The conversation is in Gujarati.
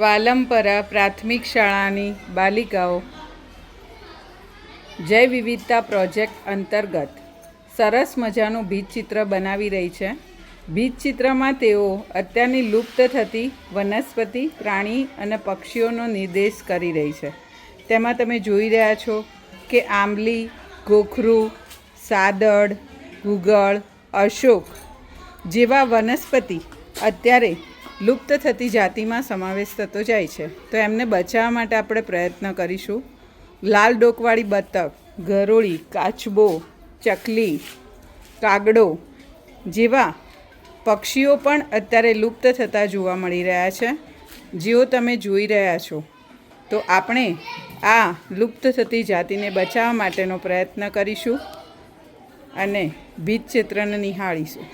વાલમપરા પ્રાથમિક શાળાની બાલિકાઓ. જય વિવિધતા પ્રોજેક્ટ અંતર્ગત સરસ મજાનું ભીતચિત્ર બનાવી રહી છે. ભીતચિત્રમાં તેઓ અત્યારની લુપ્ત થતી વનસ્પતિ, પ્રાણી અને પક્ષીઓનો નિર્દેશ કરી રહી છે. તેમાં તમે જોઈ રહ્યા છો કે આંબલી ગોખરું સાદડ, ગુગળ, અશોક જેવા વનસ્પતિ અત્યારે લુપ્ત થતી જાતિમાં સમાવેશ થતો જાય છે. તો એમને બચાવવા માટે આપણે પ્રયત્ન કરીશું. લાલ ડોકવાળી બતક ગરોળી કાચબો, ચકલી, કાગડો જેવા પક્ષીઓ પણ અત્યારે લુપ્ત થતા જોવા મળી રહ્યા છે. જેઓ તમે જોઈ રહ્યા છો. તો આપણે આ લુપ્ત થતી જાતિને બચાવવા માટેનો પ્રયત્ન કરીશું અને ભીત ચિત્રને નિહાળીશું.